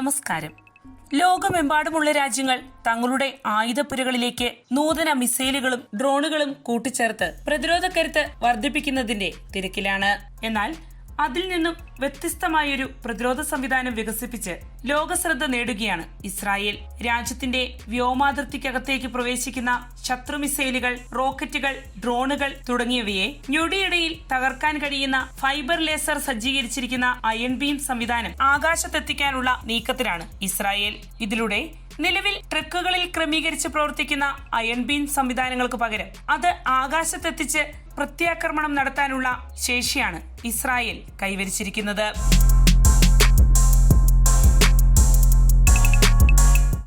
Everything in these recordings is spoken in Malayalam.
നമസ്കാരം. ലോകമെമ്പാടുമുള്ള രാജ്യങ്ങൾ തങ്ങളുടെ ആയുധപ്പുരകളിലേക്ക് നൂതന മിസൈലുകളും ഡ്രോണുകളും കൂട്ടിച്ചേർത്ത് പ്രതിരോധ കരുത്ത് വർദ്ധിപ്പിക്കുന്നതിന്റെ തിരക്കിലാണ്. എന്നാൽ അതിൽ നിന്നും വ്യത്യസ്തമായൊരു പ്രതിരോധ സംവിധാനം വികസിപ്പിച്ച് ലോകശ്രദ്ധ നേടുകയാണ് ഇസ്രായേൽ. രാജ്യത്തിന്റെ വ്യോമാതിർത്തിക്കകത്തേക്ക് പ്രവേശിക്കുന്ന ശത്രു മിസൈലുകൾ റോക്കറ്റുകൾ ഡ്രോണുകൾ തുടങ്ങിയവയെ ഞൊടിയിടയിൽ തകർക്കാൻ കഴിയുന്ന ഫൈബർ ലേസർ സജ്ജീകരിച്ചിരിക്കുന്ന അയൺ ബീം സംവിധാനം ആകാശത്തെത്തിക്കാനുള്ള നീക്കത്തിലാണ് ഇസ്രായേൽ. ഇതിലൂടെ നിലവിൽ ട്രക്കുകളിൽ ക്രമീകരിച്ച് പ്രവർത്തിക്കുന്ന അയൺ ബീൻ സംവിധാനങ്ങൾക്ക് പകരം അത് ആകാശത്തെത്തിച്ച് പ്രത്യാക്രമണം നടത്താനുള്ള ശേഷിയാണ് ഇസ്രായേൽ കൈവരിച്ചിരിക്കുന്നത്.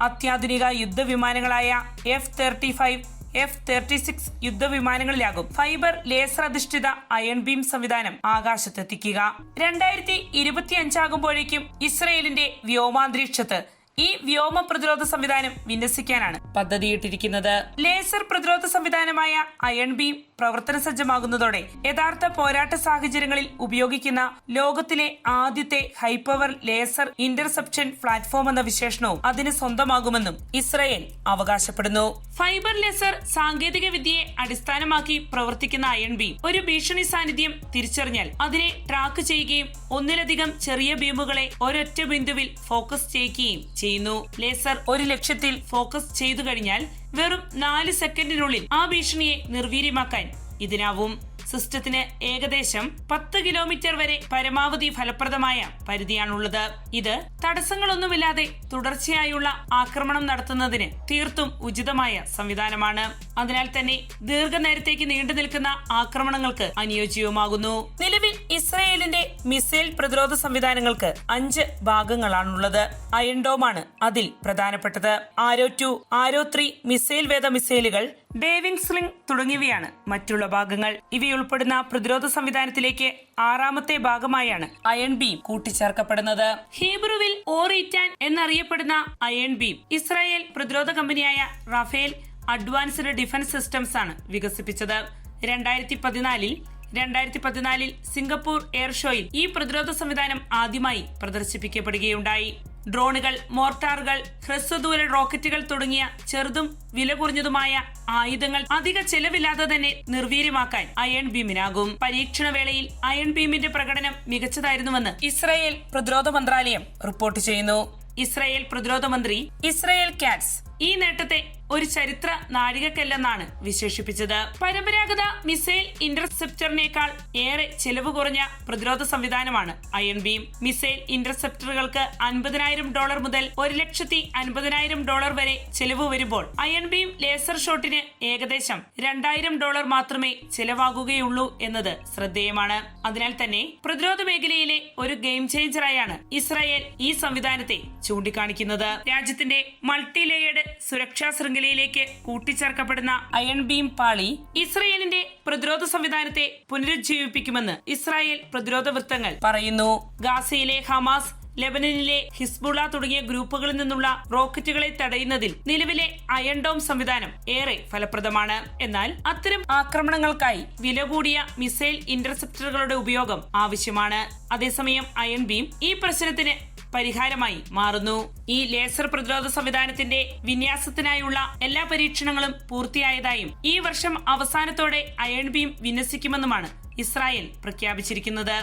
അത്യാധുനിക യുദ്ധവിമാനങ്ങളായ F thirty five F thirty six യുദ്ധവിമാനങ്ങളിലാകും fibre laser അധിഷ്ഠിത അയൺ ബീം സംവിധാനം ആകാശത്തെത്തിക്കുക. രണ്ടായിരത്തി ഇരുപത്തി അഞ്ചാകുമ്പോഴേക്കും ഇസ്രയേലിന്റെ വ്യോമാന്തരീക്ഷത്ത് ഈ വ്യോമ പ്രതിരോധ സംവിധാനം വിന്യസിക്കാനാണ്. പദ്ധതിയിട്ടിരിക്കുന്നത് ലേസർ പ്രതിരോധ സംവിധാനമായ അയൺ ബീം പ്രവർത്തന സജ്ജമാകുന്നതോടെ യഥാർത്ഥ പോരാട്ട സാഹചര്യങ്ങളിൽ ഉപയോഗിക്കുന്ന ലോകത്തിലെ ആദ്യത്തെ ഹൈപ്പവർ ലേസർ ഇന്റർസെപ്ഷൻ പ്ലാറ്റ്ഫോം എന്ന വിശേഷണവും അതിന് സ്വന്തമാകുമെന്നും ഇസ്രയേൽ അവകാശപ്പെടുന്നു. ഫൈബർ ലേസർ സാങ്കേതിക വിദ്യയെ അടിസ്ഥാനമാക്കി പ്രവർത്തിക്കുന്ന അയൺ ബീം ഒരു ഭീഷണി സാന്നിധ്യം തിരിച്ചറിഞ്ഞാൽ അതിനെ ട്രാക്ക് ചെയ്യുകയും ഒന്നിലധികം ചെറിയ ബീമുകളെ ഒരൊറ്റ ബിന്ദുവിൽ ഫോക്കസ് ചെയ്യുകയും ചെയ്യുന്നു. ലേസർ ഒരു ലക്ഷ്യത്തിൽ ഫോക്കസ് ചെയ്തു കഴിഞ്ഞാൽ വെറും നാല് സെക്കൻഡിനുള്ളിൽ ആ ഭീഷണിയെ നിർവീര്യമാക്കാൻ ഇതിനാവും സിസ്റ്റത്തിന് ഏകദേശം പത്ത് കിലോമീറ്റർ വരെ പരമാവധി ഫലപ്രദമായ പരിധിയാണുള്ളത്. ഇത് തടസ്സങ്ങളൊന്നുമില്ലാതെ തുടർച്ചയായുള്ള ആക്രമണം നടത്തുന്നതിന് തീർത്തും ഉചിതമായ സംവിധാനമാണ്. അതിനാൽ തന്നെ ദീർഘനേരത്തേക്ക് നീണ്ടു നിൽക്കുന്ന ആക്രമണങ്ങൾക്ക് അനുയോജ്യവുമാകുന്നു. നിലവിൽ ഇസ്രയേലിന്റെ മിസൈൽ പ്രതിരോധ സംവിധാനങ്ങൾക്ക് അഞ്ച് ഭാഗങ്ങളാണുള്ളത്. അയൺഡോമാണ് അതിൽ പ്രധാനപ്പെട്ടത്. Arrow two arrow three missile വേദ മിസൈലുകൾ ഡേവിംഗ് സ്ലിംഗ് തുടങ്ങിയവയാണ് മറ്റുള്ള ഭാഗങ്ങൾ. ഇവയുൾപ്പെടുന്ന പ്രതിരോധ സംവിധാനത്തിലേക്ക് ആറാമത്തെ ഭാഗമായാണ് അയൺ ബീം കൂട്ടിച്ചേർക്കപ്പെടുന്നത്. ഹീബ്രുവിൽ ഓറിറ്റാൻ എന്നറിയപ്പെടുന്ന അയൺ ബീം ഇസ്രായേൽ പ്രതിരോധ കമ്പനിയായ റഫേൽ അഡ്വാൻസ്ഡ് ഡിഫൻസ് സിസ്റ്റംസ് ആണ് വികസിപ്പിച്ചത്. രണ്ടായിരത്തി പതിനാലിൽ രണ്ടായിരത്തി പതിനാലിൽ സിംഗപ്പൂർ എയർ ഷോയിൽ ഈ പ്രതിരോധ സംവിധാനം ആദ്യമായി പ്രദർശിപ്പിക്കപ്പെടുകയുണ്ടായി. ഡ്രോണുകൾ മോർട്ടാറുകൾ ഹ്രസ്വദൂര റോക്കറ്റുകൾ തുടങ്ങിയ ചെറുതും വില കുറഞ്ഞതുമായ ആയുധങ്ങൾ അധിക ചെലവില്ലാതെ തന്നെ നിർവീര്യമാക്കാൻ അയൺ ബീമിനാകും പരീക്ഷണ വേളയിൽ അയൺ ബീമിന്റെ പ്രകടനം മികച്ചതായിരുന്നുവെന്ന് ഇസ്രായേൽ പ്രതിരോധ മന്ത്രാലയം റിപ്പോർട്ട് ചെയ്യുന്നു. ഇസ്രായേൽ പ്രതിരോധ മന്ത്രി ഇസ്രായേൽ കാറ്റ്സ് ഈ നേട്ടത്തെ ഒരു ചരിത്ര നാഴികക്കല്ലെന്നാണ് വിശേഷിപ്പിച്ചത്. പരമ്പരാഗത മിസൈൽ ഇന്റർസെപ്റ്ററിനേക്കാൾ ഏറെ ചെലവ് കുറഞ്ഞ പ്രതിരോധ സംവിധാനമാണ് അയൺ ബീം. മിസൈൽ ഇന്റർസെപ്റ്ററുകൾക്ക് അൻപതിനായിരം ഡോളർ മുതൽ ഒരു ലക്ഷത്തി അൻപതിനായിരം ഡോളർ വരെ ചെലവ് വരുമ്പോൾ അയൺ ബീം ലേസർ ഷോട്ടിന് ഏകദേശം രണ്ടായിരം ഡോളർ മാത്രമേ ചെലവാകുകയുള്ളൂ എന്നത് ശ്രദ്ധേയമാണ്. അതിനാൽ തന്നെ പ്രതിരോധ മേഖലയിലെ ഒരു ഗെയിം ചേഞ്ചറായാണ് ഇസ്രായേൽ ഈ സംവിധാനത്തെ ചൂണ്ടിക്കാണിക്കുന്നത്. രാജ്യത്തിന്റെ മൾട്ടി ലേയേർഡ് സുരക്ഷാ ശൃംഖലയിലേക്ക് കൂട്ടിച്ചേർക്കപ്പെടുന്ന അയൺ ബീം പാളി ഇസ്രയേലിന്റെ പ്രതിരോധ സംവിധാനത്തെ പുനരുജ്ജീവിപ്പിക്കുമെന്ന് ഇസ്രായേൽ പ്രതിരോധ വൃത്തങ്ങൾ പറയുന്നു. ഗാസയിലെ ഹമാസ് ലെബനനിലെ ഹിസ്ബുള തുടങ്ങിയ ഗ്രൂപ്പുകളിൽ നിന്നുള്ള റോക്കറ്റുകളെ തടയുന്നതിൽ നിലവിലെ അയൺഡോം സംവിധാനം ഏറെ ഫലപ്രദമാണ്. എന്നാൽ അത്തരം ആക്രമണങ്ങൾക്കായി വില കൂടിയ മിസൈൽ ഇന്റർസെപ്റ്ററുകളുടെ ഉപയോഗം ആവശ്യമാണ്. അതേസമയം അയൺ ബീം ഈ പ്രശ്നത്തിന് പരിഹാരമായി മാറുന്നു. ഈ ലേസർ പ്രതിരോധ സംവിധാനത്തിന്റെ വിന്യാസത്തിനായുള്ള എല്ലാ പരീക്ഷണങ്ങളും പൂർത്തിയായതായും ഈ വർഷം അവസാനത്തോടെ അയൺ ബീം വിന്യസിക്കുമെന്നുമാണ് ഇസ്രായേൽ പ്രഖ്യാപിച്ചിരിക്കുന്നത്.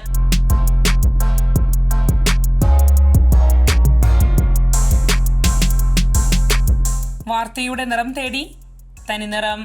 വാർത്തയുടെ നിറം തേടി തനിനിറം